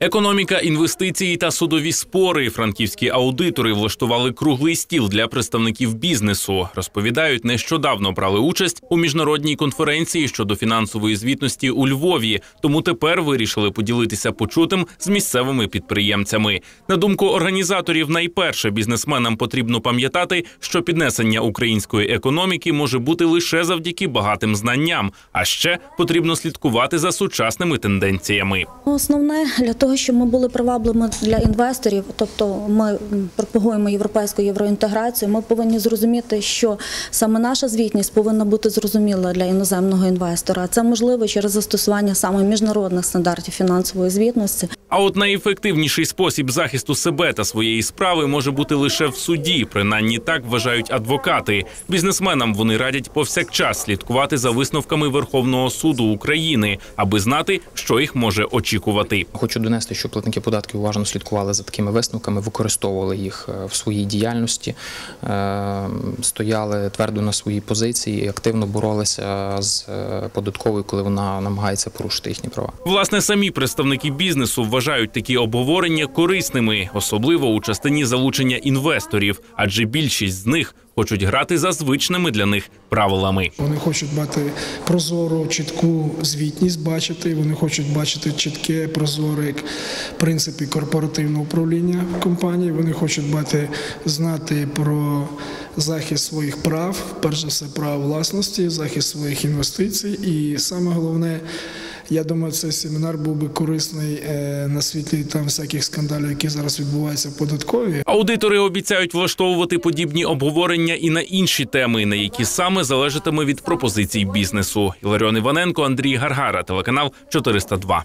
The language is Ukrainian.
Економіка, інвестиції та судові спори. Франківські аудитори влаштували круглий стіл для представників бізнесу. Розповідають, нещодавно брали участь у міжнародній конференції щодо фінансової звітності у Львові. Тому тепер вирішили поділитися почутим з місцевими підприємцями. На думку організаторів, найперше бізнесменам потрібно пам'ятати, що піднесення української економіки може бути лише завдяки багатим знанням, а ще потрібно слідкувати за сучасними тенденціями. Основне для того, щоб ми були привабливими для інвесторів, тобто ми пропагуємо європейську євроінтеграцію, ми повинні зрозуміти, що саме наша звітність повинна бути зрозуміла для іноземного інвестора. Це можливо через застосування саме міжнародних стандартів фінансової звітності. А от найефективніший спосіб захисту себе та своєї справи може бути лише в суді. Принаймні так вважають адвокати. Бізнесменам вони радять повсякчас слідкувати за висновками Верховного суду України, аби знати, що їх може очікувати. Хочу донести, що платники податків уважно слідкували за такими висновками, використовували їх е, в своїй діяльності, е, стояли твердо на своїй позиції і активно боролися з е, податковою, коли вона намагається порушити їхні права. Власне, самі представники бізнесу вважають такі обговорення корисними, особливо у частині залучення інвесторів, адже більшість з них хочуть грати за звичними для них правилами. Вони хочуть мати прозору, чітку звітність бачити. Вони хочуть бачити чітке, прозоре принципи корпоративного управління компанії. Вони хочуть бати знати про захист своїх прав, перш за все, прав власності, захист своїх інвестицій. І саме головне. Я думаю, цей семінар був би корисний е, на світлі там всяких скандалів, які зараз відбуваються в податкові. Аудитори обіцяють влаштовувати подібні обговорення і на інші теми, на які саме залежатиме від пропозицій бізнесу. Іларіон Іваненко, Андрій Гаргара, телеканал 402.